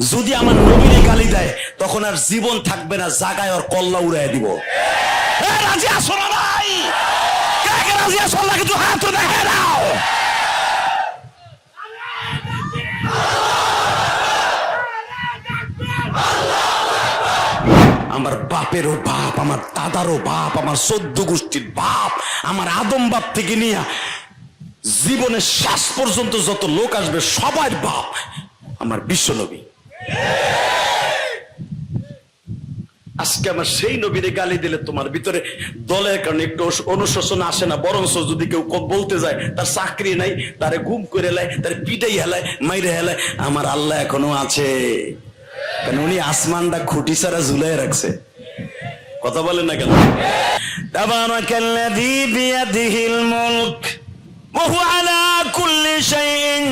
যদি আমার নবীরে গালি দেয়, তখন আর জীবন থাকবে না, জাগায় ওর কল্লা উড়াই দিব। আমার বাপেরও বাপ, আমার দাদারও বাপ, আমার সদ্য গোষ্ঠীর বাপ, আমার আদম বাপ থেকে নিয়ে জীবনের শেষ পর্যন্ত যত লোক আসবে, সবার বাপ আমার বিশ্বনবী আজকে আমার সেই নবীরে গালি দিলে তোমার ভিতরে দলের কারণে একটু অনুশোচনা আসে না, বরঞ্চ যদি কেউ বলতে যায়, তার চাকরি নাই, তারে গুম করে হেলায় তার পিটাই হেলায়, মাইরে হেলায়, আমার আল্লাহ এখনও আছে। কারণ উনি আসমানটা খুঁটি ছাড়া ঝুলাই রাখছে? কথা বলেন না কেন? তাবারাকাল্লাযী বিয়াদিহিল আলা কুল্লি শাইইন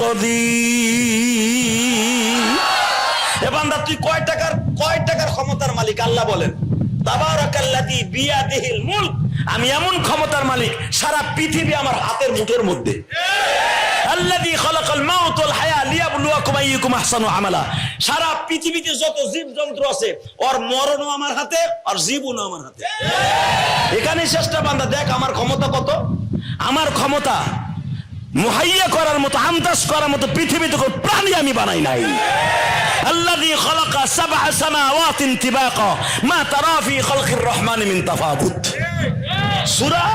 কদির। মালিক আল্লাহ বলেন আমি এমন ক্ষমতার মালিক সারা পৃথিবী আমার হাতের মুঠোর মধ্যে। সারা পৃথিবীতে যত জীবজন্তু আছে, ওর মরণও আমার হাতে, আর জীবনও আমার হাতে। এখানে চেষ্টা বান্দা, দেখ আমার ক্ষমতা কত। আমার ক্ষমতা মুহাইয়া করার মতো আমদাস করার মতো পৃথিবীতে কোনো প্রাণী আমি বানাই নাই الذي خلق سبع سماوات طباقا ما ترى في خلق الرحمن من تفاوت সূরা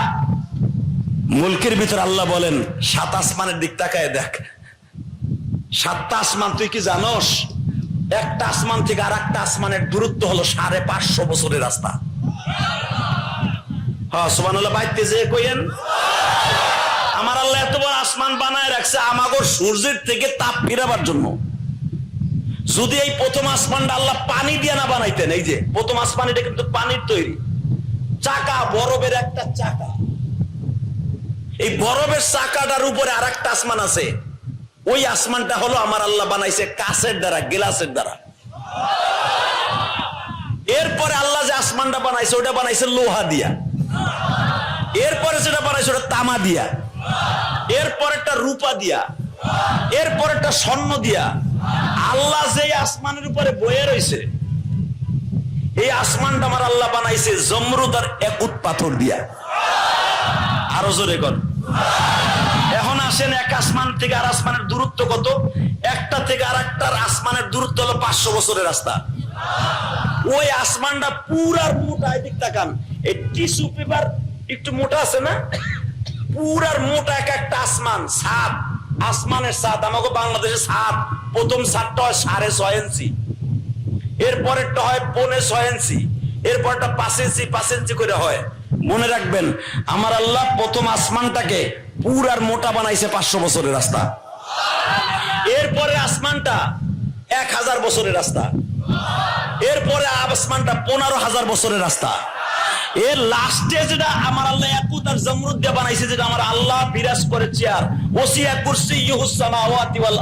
মুলকের ভিতর আল্লাহ বলেন সাত আসমানের দিক তাকায় দেখ সাতটা আসমান তুই কি জানোস একটা আসমান থেকে আর একটা আসমানের দূরত্ব হলো সাড়ে পাঁচশো বছরের রাস্তা হ্যাঁ সুবান বাইতে যে কইেন আসমান বানায় রাখছে আমাগর সূর্যের থেকে তাপ ফিরাবার জন্য। যদি এই প্রথম আসমানটা আল্লাহ পানি দিয়ে না বানাইতেন, এই যে প্রথম আসমান এটা কিন্তু পানির তৈরি। চাকা, বরফের একটা চাকা। এই বরফের চাকাটার উপরে আর একটা আসমান আছে। ওই আসমানটা হলো আমার আল্লাহ বানাইছে কাছের দ্বারা, গ্লাসের দ্বারা। এরপরে আল্লাহ যে আসমানটা বানাইছে ওটা বানাইছে লোহা দিয়া। এরপরে যেটা বানাইছে, ওটা তামা দিয়া। এরপর একটা রূপা দিয়া এরপর একটা স্বর্ণ দিয়া, আল্লাহ যে আসমানের উপরে বয়ে রয়েছে এই আসমানটা আমার আল্লাহ বানাইছে জমরুদ আর একুত পাথর দিয়া। আরও জোরে কর। এখন আসেন এক আসমান থেকে আর আসমানের দূরত্ব কত? একটা থেকে আর একটার আসমানের দূরত্ব হলো পাঁচশো বছরের রাস্তা। ওই আসমানটা পুরার মোটা, এদিক তাকান। এই টিস্যু পেপার একটু মোটা আছে না? পুরার মোটা এক একটা আসমান, সাত। আসমানের সাত আমাকে বাংলাদেশে সাত। প্রথম সাতটা হয় সাড়ে ছয় ইঞ্চি। এরপরেরটা হয় পৌনে ছয় ইঞ্চি। এরপরটা পাঁচ ইঞ্চি পাঁচ ইঞ্চি করে হয়। মনে রাখবেন, আমার আল্লাহ প্রথম আসমানটাকে পুরার মোটা বানাইছে পাঁচশো বছরের রাস্তা। এরপরে আসমানটা এক হাজার বছরের রাস্তা। এরপরে আসমানটা পনেরো হাজার বছরের রাস্তা। এর লাস্টে যেটা আমার আল্লাহ একুত আর জমরুদ দিয়ে বানাইছে, যেটা আমার আল্লাহ বিরাজ করে চেয়ার। ওসিয়া কুরসি ইউহুস সামাওয়াতি ওয়াল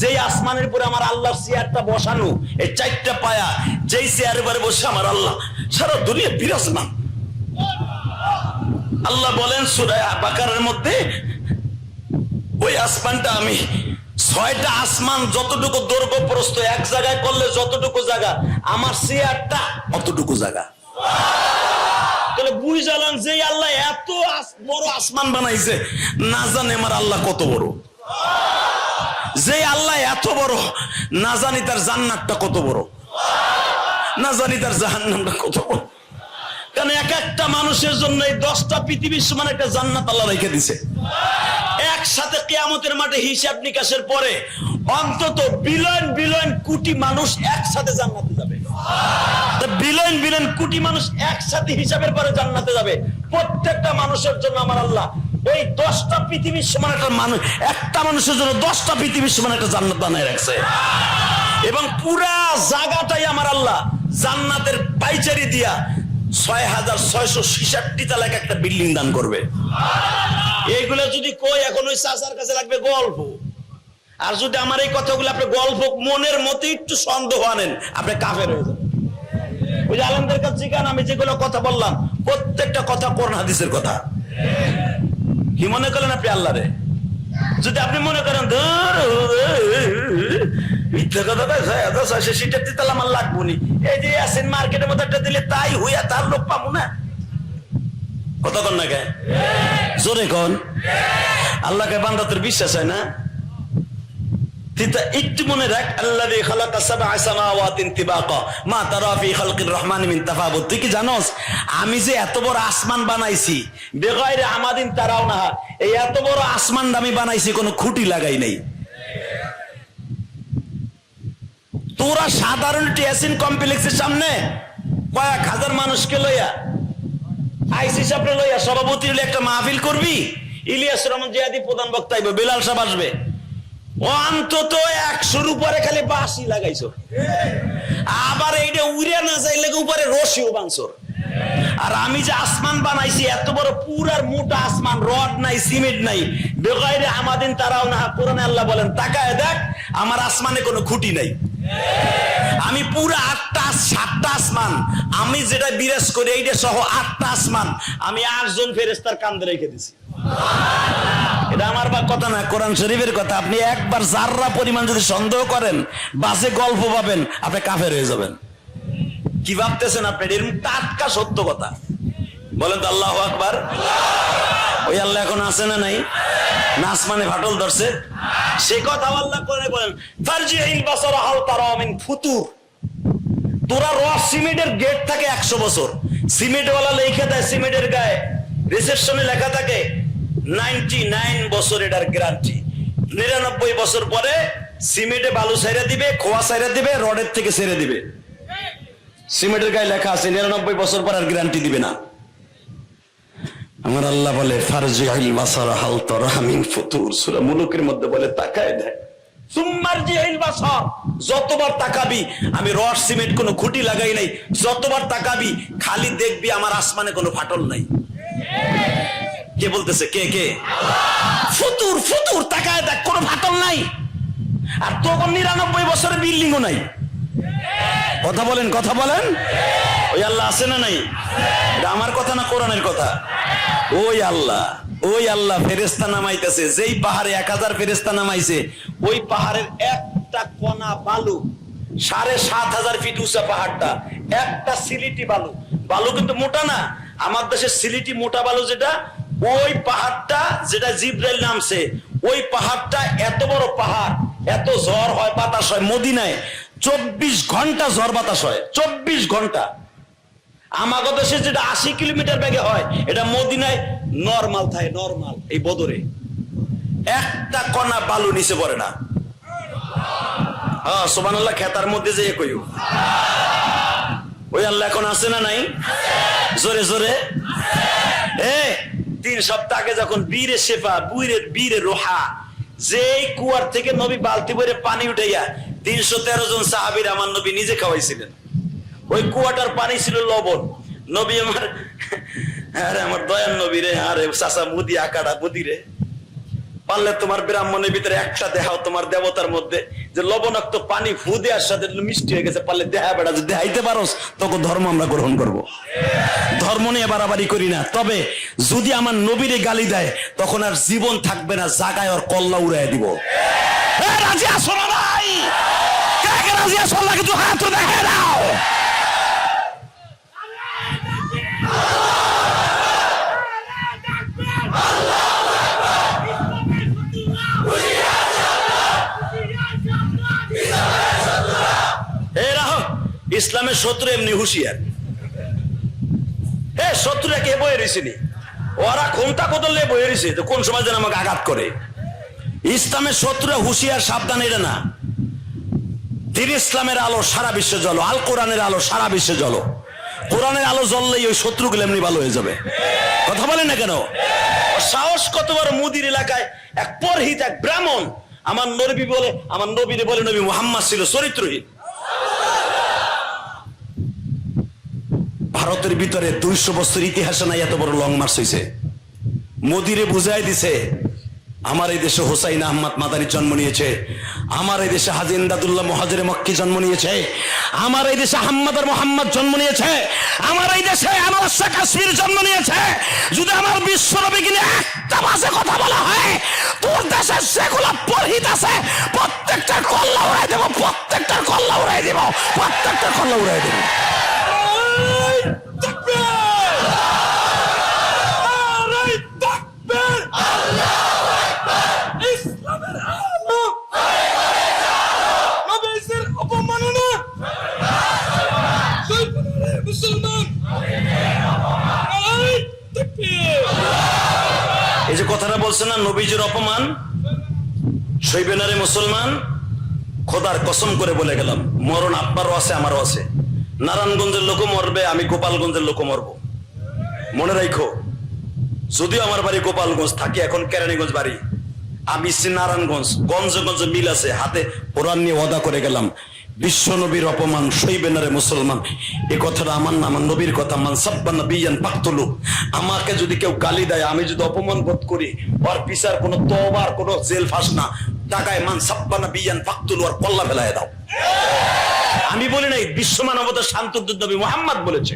যেই আসমানের উপরে আমার আল্লাহর চেয়ারটা বসানো, এই চারটা পায়া, যেই চেয়ারের উপরে বসে আমার আল্লাহ সারা দুনিয়া বিরাজমান। আল্লাহ বলেন, সূরা বাকারের মধ্যে, ওই আসমানটা আমি, ছয়টা আসমান যতটুকু দৈর্ঘ্য প্রস্ত এক জায়গায় করলে যতটুকু জায়গা, আমার চেয়ারটা অতটুকু জায়গা। তাহলে বুঝালাম যে আল্লাহ এত বড় আসমান বানাইছে, না জানে আমার আল্লাহ কত বড়। যে আল্লাহ এত বড়, না জানি তার জান্নাতটা কত বড়। না জানি তার জাহান্নামটা কত বড়। কারণ এক একটা মানুষের জন্য এই দশটা পৃথিবীর সমান একটা জান্নাত আল্লাহ রেখে দিছে। একসাথে কেয়ামতের মাঠে হিসাব নিকাশের পরে অন্তত বিলয়ন বিলয়ন কোটি মানুষ একসাথে জান্নাতে যাবে বিলয়ন বিলয়ন কোটি মানুষ একসাথে হিসাবের পরে জান্নাতে যাবে। প্রত্যেকটা মানুষের জন্য আমার আল্লাহ। ওই দশটা পৃথিবীর সমান একটা মানুষ একটা মানুষের জন্য দশটা পৃথিবীর সমান একটা জান্নাত বানায় রাখছে। এবং পুরা জায়গাটাই আমার আল্লাহ। জান্নাতের পাইচারি দিয়া ছয় হাজার ছয়শো ছিষট্টি তালাক একটা বিল্ডিং দান করবে। এইগুলো যদি কই, এখন ওই চাচার কাছে লাগবে গল্প। আর যদি আমার এই কথাগুলো আপনি গল্প মনের মতো একটু সন্দেহ আনেন, আপনি কাফের হয়ে যাবেন। ওই যে আলমদের কাছে জিজ্ঞান আমি যেগুলো কথা বললাম প্রত্যেকটা কথা কোরআন হাদিসের কথা। কি মনে করলেন আপনি আল্লাহরে যদি আপনি মনে করেন মিথ্যা কথা ছয়শো আমার লাগবো নি। এই যে আসেন মার্কেটের মধ্যে একটা দিলে তাই হইয়া তার লোক পাবো না? কতক্ষণ না কে? জোরে কন। আল্লাহকে বান্দা বিশ্বাস হয় না? একটু মনে রাখ তিবাকা। মা তারা রহমান মিন তুই কি আমি যে এত বড় আসমান বানাইছি বেগাইরে আমাদিন তারাও না। এই এত বড় আসমান আমি বানাইছি, কোনো খুঁটি লাগাই নাই। তোরা সাধারণ টিয়াসিন কমপ্লেক্সের সামনে কয়েক হাজার মানুষকে লইয়া আইসি সাপড়ে লইয়া সভাপতি একটা মাহফিল করবি? ইলিয়াস রহমান জিয়াদি প্রধান বক্তা বেলাল সাহেব আসবে। অন্তত একশোর উপরে খালি বাসি লাগাইছো। আবার এইটা উড়ে না যাইলে উপরে রশিও বানছো আর আমি যে আসমান বানাইছি, এত বড় পুরার মোটা আসমান, রড নাই, সিমেন্ট নাই। বেগাইরে আমাদিন তারাও না, কোরআনে আল্লাহ বলেন, তাকায় দেখ, আমার আসমানে কোনো খুঁটি নাই। আমি পুরা আটটা, সাতটা আসমান, আমি যেটা বিরাজ করি, এইটা সহ আটটা আসমান, আমি আটজন ফেরেস্তার কান্দে রেখে দিছি। এটা আমার বা কথা না, কোরআন শরীফের কথা। আপনি একবার জাররা পরিমাণ যদি সন্দেহ করেন বাসে গল্প পাবেন, আপনি কাফের হয়ে যাবেন। কি ভাবতেছেন আপনি? এরকম টাটকা সত্য কথা। বলেন তো আল্লাহ আকবার। ওই আল্লাহ এখন আছে না নাই? নাচ মানে ফাটল ধরছে। সে কথা আল্লাহ করে বলেন, ফারজিহিল বাসার ফুতুর। তোরা রস সিমেন্টের গেট থাকে একশো বছর। সিমেন্ট ওয়ালা লেখা দেয়, সিমেন্টের গায়ে। রিসেপশনে লেখা থাকে নাইনটি নাইন বছর এটার গ্যারান্টি নিরানব্বই বছর পরে সিমেন্টে বালু সাইরা দিবে, খোয়া সাইরা দিবে, রডের থেকে ছেড়ে দিবে। সিমেন্টের গায়ে লেখা আছে, নিরানব্বই বছর পর আর গ্যারান্টি দিবে না। আমার আল্লাহ বলে ফারজি আইল বাসার হাল তরহামিন ফুতুর। সূরা মুলুকের মধ্যে বলে, তাকায় দেখ। সুম্মার যে আইল বাসার, যতবার তাকাবি, আমি রড, সিমেন্ট কোনো খুঁটি লাগাই নাই, যতবার তাকাবি, খালি দেখবি আমার আসমানে কোনো ফাটল নাই। কে বলতেছে? কে কে? ফুতুর ফুতুর, তাকায় দেখ, কোনো ফাটল নাই। আর তখন নিরানব্বই বছরের বিল্ডিংও নাই। কথা বলেন কথা বলেন। ওই আল্লাহ আছে না নাই? এটা আমার কথা না কোরআনের কথা? ওই আল্লাহ ওই আল্লাহ ফেরেস্তা নামাইতেছে। যেই পাহাড়ে এক হাজার ফেরেস্তা নামাইছে, ওই পাহাড়ের একটা কণা বালু, সাড়ে সাত হাজার ফিট উঁচা পাহাড়টা, একটা সিলিটি বালু। বালু কিন্তু মোটা না। আমার দেশের সিলিটি মোটা বালু যেটা ওই পাহাড়টা যেটা জিব্রাইল নামছে, ওই পাহাড়টা এত বড় পাহাড়, এত ঝড় হয়, বাতাস হয়, মদিনায় চব্বিশ ঘণ্টা ঝড় বাতাস হয়, চব্বিশ ঘণ্টা। আমাগো দেশে যেটা আশি কিলোমিটার বেগে হয়, এটা মদিনায় নর্মাল থাকে নর্মাল, এই বদরে। একটা কণা বালু নিচে পড়ে না। হ্যাঁ সোমান আল্লাহ খেতার মধ্যে যে কইও। ওই আল্লাহ এখন আছে না নাই? জোরে জোরে। এ তিন সপ্তাহ যখন বীরে শেফা বুইরে বীরে রোহা যে কুয়ার থেকে নবী বালতি ভরে পানি উঠাইয়া তিনশো তেরো জন সাহাবির আমার নবী নিজে খাওয়াইছিলেন। ওই কুয়াটার পানি ছিল লবণ। নবী আমার, আরে আমার দয়ান নবী রে, আরে চাষা মুদি, আকাটা বুদি রে। পারলে তোমার ব্রাহ্মণের ভিতরে একটা দেহাও তোমার দেবতার মধ্যে যে লবণাক্ত পানি ফু দেওয়ার সাথে মিষ্টি হয়ে গেছে, পারলে দেহা বেড়া যদি দেখাইতে পারোস, তখন ধর্ম আমরা গ্রহণ করব। ধর্ম নিয়ে বাড়াবাড়ি করি না। তবে যদি আমার নবীরে গালি দেয়, তখন আর জীবন থাকবে না, জাগায় ওর কল্লা উড়াই দিব। রাজি আসো হাত দেখে দাও এ রাহ ইসলামের শত্রু এমনি হুঁশিয়ার। এ শত্রুরা কে বয়ে রয়েছিনি ওরা কোনটা কোদলে বয়ে রয়েছে, তো কোন সময় যেন আমাকে আঘাত করে? ইসলামের শত্রুরা হুঁশিয়ার, সাবধান এটা না। দিন ইসলামের আলো, সারা বিশ্বে জ্বলো। আল কোরআনের আলো, সারা বিশ্বে জ্বলো। কোরআনের আলো জ্বললেই ওই শত্রুগুলো এমনি ভালো হয়ে যাবে। কথা বলেন না কেন? সাহস কতবার মুদির এলাকায় এক পরহিত, এক ব্রাহ্মণ, আমার নবী বলে, আমার নবীরে বলে নবী মোহাম্মদ ছিল চরিত্রহীন। ভারতের ভিতরে দুইশো বছর ইতিহাসে নাই এত বড় লং মার্চ হয়েছে মোদিরে বুঝাই দিছে, আমার এই দেশে হোসাইন আহমদ মাদারি জন্ম নিয়েছে, আমার এই দেশে হাজি ইমদাদুল্লাহ মহাজরে মক্কি জন্ম নিয়েছে, আমার এই দেশে আহম্মদ মোহাম্মদ জন্ম নিয়েছে, আমার এই দেশে আনোয়ার শাহ কাশ্মীর জন্ম নিয়েছে। যদি আমার বিশ্বনবী কিনে একটা মাসে কথা বলা হয়, তোর দেশে সেগুলো পরহিত আছে, প্রত্যেকটা কল্লা উড়াই দেবো প্রত্যেকটা কল্লা উড়াই দেবো প্রত্যেকটা কল্লা উড়াই দেবো। এই যে কথাটা বলছে না, নবীজির অপমান সইবেনারে মুসলমান, খোদার কসম করে বলে গেলাম, মরণ আপনারও আছে আমারও আছে নারায়ণগঞ্জের লোকও মরবে, আমি গোপালগঞ্জের লোকও মরবো। মনে রাখো যদিও আমার বাড়ি গোপালগঞ্জ, থাকি এখন কেরানীগঞ্জ বাড়ি। আমি নারায়ণগঞ্জ, গঞ্জে গঞ্জে মিল আছে, হাতে কোরআন নিয়ে ওয়াদা করে গেলাম। বিশ্ব নবীর অপমান সইবেনারে মুসলমান। এ কথাটা আমার না, আমার নবীর কথা। মান সাব্বান বিয়ান পাকতুলু আমাকে যদি কেউ গালি দেয়, আমি যদি অপমান বোধ করি, ওর পিসার কোনো তবার কোনো জেল ফাঁস না। টাকায় মান সাব্বানা বিয়ান পাকতুলু আর কল্লা ফেলায় দাও। আমি বলি নাই, বিশ্ব মানবতার শান্তদ্দুর নবী মোহাম্মদ বলেছে,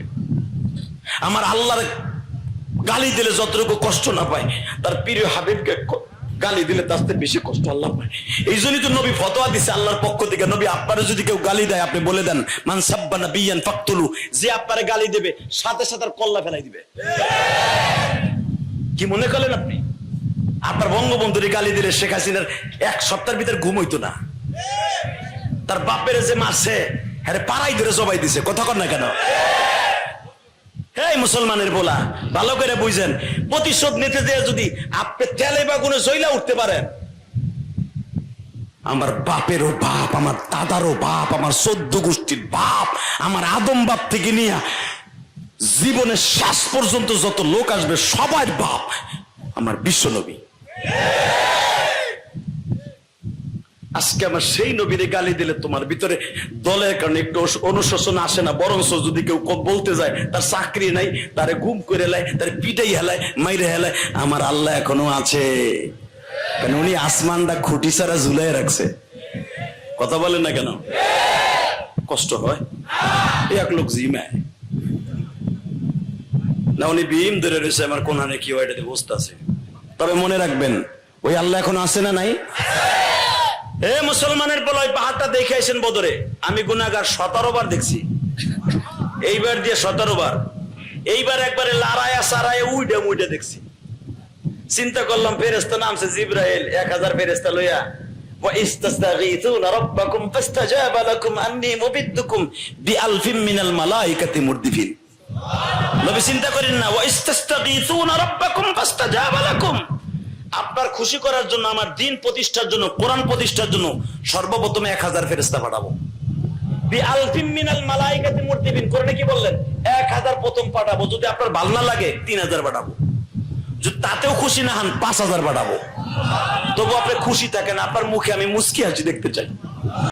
আমার আল্লাহর গালি দিলে যতটুকু কষ্ট না পায়, তার প্রিয় হাবিবকে গালি দিলে তার চেয়ে বেশি কষ্ট আল্লাহ পায়। এই জন্যই তো নবী ফতোয়া দিছে আল্লাহর পক্ষ থেকে। নবী আপনারা যদি কেউ গালি দেয়, আপনি বলে দেন, মান সাব্বানা বিয়ান ফাকতুলু, যে আপনারে গালি দেবে, সাথে সাথে কল্লা ফেলাই দিবে। কি মনে করলেন আপনি? আপনার বঙ্গবন্ধুরে গালি দিলে শেখ হাসিনার এক সপ্তাহের ভিতরে ঘুম হইতো না। তার বাপের যে মারছে হ্যাঁ পাড়াই ধরে জবাই দিছে। কথা কর না কেন? এই মুসলমানের বলা, ভালো করে বুঝেন, প্রতিশোধ নিতে যে যদি আপনি তেলে বা গুণে জইলা উঠতে পারেন, আমার বাপেরও বাপ, আমার দাদারও বাপ, আমার চোদ্দ গোষ্ঠীর বাপ, আমার আদম বাপ থেকে নিয়ে জীবনের শেষ পর্যন্ত যত লোক আসবে, সবার বাপ আমার বিশ্বনবী আজকে আমার সেই নবীরে গালি দিলে তোমার ভিতরে দলের কারণে একটু অনুশোচনা আসে না, বরঞ্চ যদি কেউ বলতে যায়, তার চাকরি নাই, তারে গুম করে লাই, তার পিটাই হেলায়, মাইরে হেলায়, আমার আল্লাহ এখনও আছে। কেন উনি আসমানটা খুঁটি ছাড়া ঝুলাই রাখছে? কথা বলেন না কেন? কষ্ট হয়? এক লোক জিমায়। না, উনি ভীম ধরে রয়েছে, আমার কোনখানে কি হয় এটাতে বসতে আছে তবে মনে রাখবেন, ওই আল্লাহ এখন আসে না নাই? এ মুসলমানের বলয় পাহাড়টা দেখে আসেন বদরে, আমি গুনাগার সতেরো বার দেখছি। এইবার দিয়ে সতেরো বার। এইবার একবারে লারায়া সারায় উইডে মুইডে দেখছি। চিন্তা করলাম ফেরেস্তা নামছে জিব্রাইল, এক হাজার ফেরেস্তা লইয়া আমি নবী চিন্তা করেন না আপনার খুশি করার জন্য, আমার দিন প্রতিষ্ঠার জন্য, কোরআন প্রতিষ্ঠার জন্য সর্বপ্রথমে এক হাজার ফেরেস্তা পাঠাবো। কি বললেন? এক হাজার প্রথম পাঠাবো, যদি আপনার লাগে, তিন হাজার যদি তাতেও খুশি না পাঁচ হাজার আপনি খুশি থাকেন, আপনার মুখে আমি মুসকি হাসি দেখতে চাই।